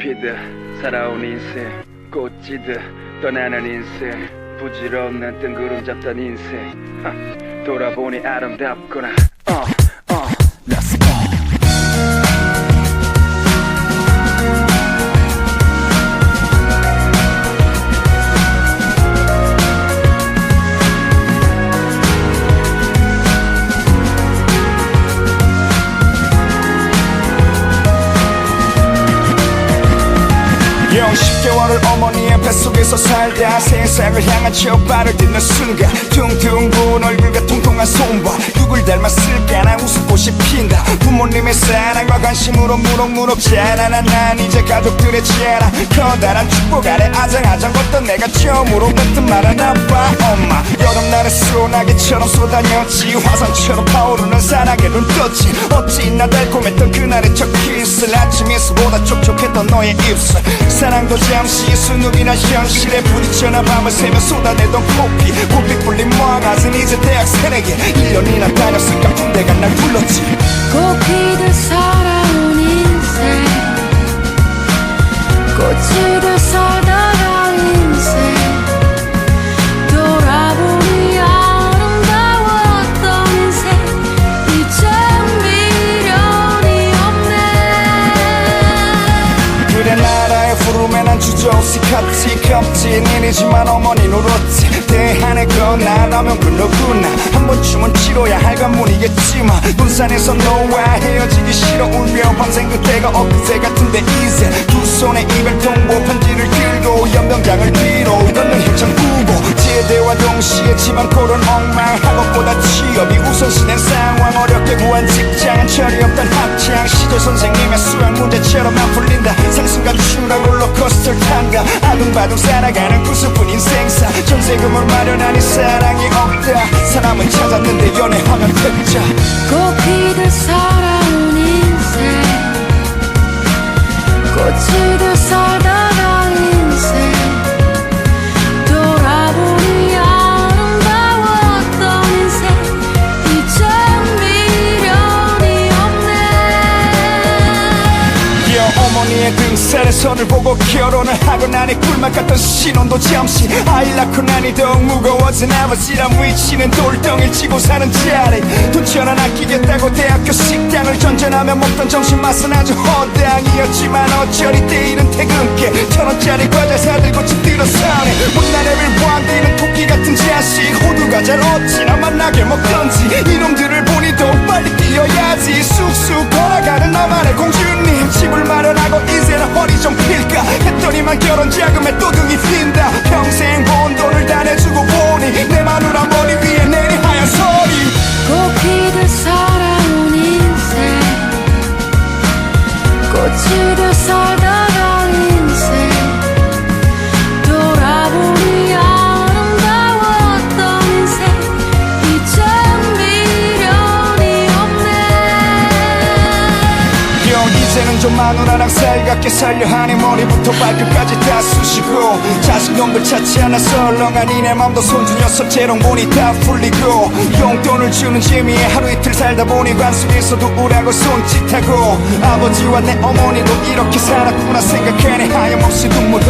피듯 살아온 인생 꽃지듯 떠나는 인생 부질없는 뜬구름 잡던 인생 하, 돌아보니 아름답구나 어, 어. 10개월을 어머니의 뱃속에서 살다 세상을 향한 첫 발을 딛는 순간 퉁퉁 부은 얼굴과 통통한 손과 누굴 닮았을까 나 웃음꽃이 핀다. 부모님의 사랑과 관심으로 무럭무럭 자라난 난 이제 가족들의 자랑 커다란 축복 아래 아장아장 걷던 내가 처음으로 뱉은 말은 아빠 엄마. 여름날의 소나기처럼 쏟아녔지. 화산처럼 타오르는 사랑에 눈 떴지. 어찌나 달콤했던 그날의 첫 키스 아침 미스보다 촉촉했던 너의 입술. 사랑도 잠시 수능이나 현실에 부딪혀나 밤을 새며 쏟아내던 코피. 고삐 뿔린 모아가은 이제 대학 새내기 1년이나 다녔을까 군대가 날 불렀지. 꽃피듯 살아온 인생. 꽃이듯 살다 겁진 일이지만 어머니 울었지 대한의 건난 하면 그 누구나. 한 번쯤은 치러야 할 관문이겠지만 눈산에서 너와 헤어지기 싫어 울며 밤새 그때가 엊그제 같은데 이제 두 손에 이별 통보 편지를 들고 연병장을 뒤로 걷는 힘찬 후보 제대와 동시에 집안 꼴은 엉망 학업보다 취업이 우선시된 상황. 어렵게 구한 직장 철이 없던 학창 시절 선생님의 수학 문제처럼 안 풀린다. 상승과 추락 롤러코스터를 탄다 아둥바둥 살아가는 구수뿐 인 생사. 전세금을 마련하니 사랑이 없다 사람을 찾았는데 연애하면 됐자 어머니의 등살에 손을 보고 결혼을 하고 나니 꿀맛 같던 신혼도 잠시 아이 낳고 나니 더욱 무거워진 아버지란 위치는 돌덩이를 치고 사는 자리 돈처럼 아끼겠다고 대학교 식당을 전전하며 먹던 점심 맛은 아주 허당이었지만 어쩌리 때이른 퇴근길. 천원짜리 과자 사들고 집 들어서네. 못난 애를 보안되는 토끼 같은 자식. 호두과자를 어찌나 만나게 먹던지 꽃이 좀 마누라랑 살갑게 살려 하니 머리부터 발끝까지 다 쑤시고 자식놈들 찾지 않아 썰렁하니 내 맘도 손주 녀석 재롱 보니 다 풀리고 용돈을 주는 재미에 하루 이틀 살다 보니 관습에서도 우라고 손짓하고 아버지와 내 어머니도 이렇게 살았구나 생각하니 하염없이 눈물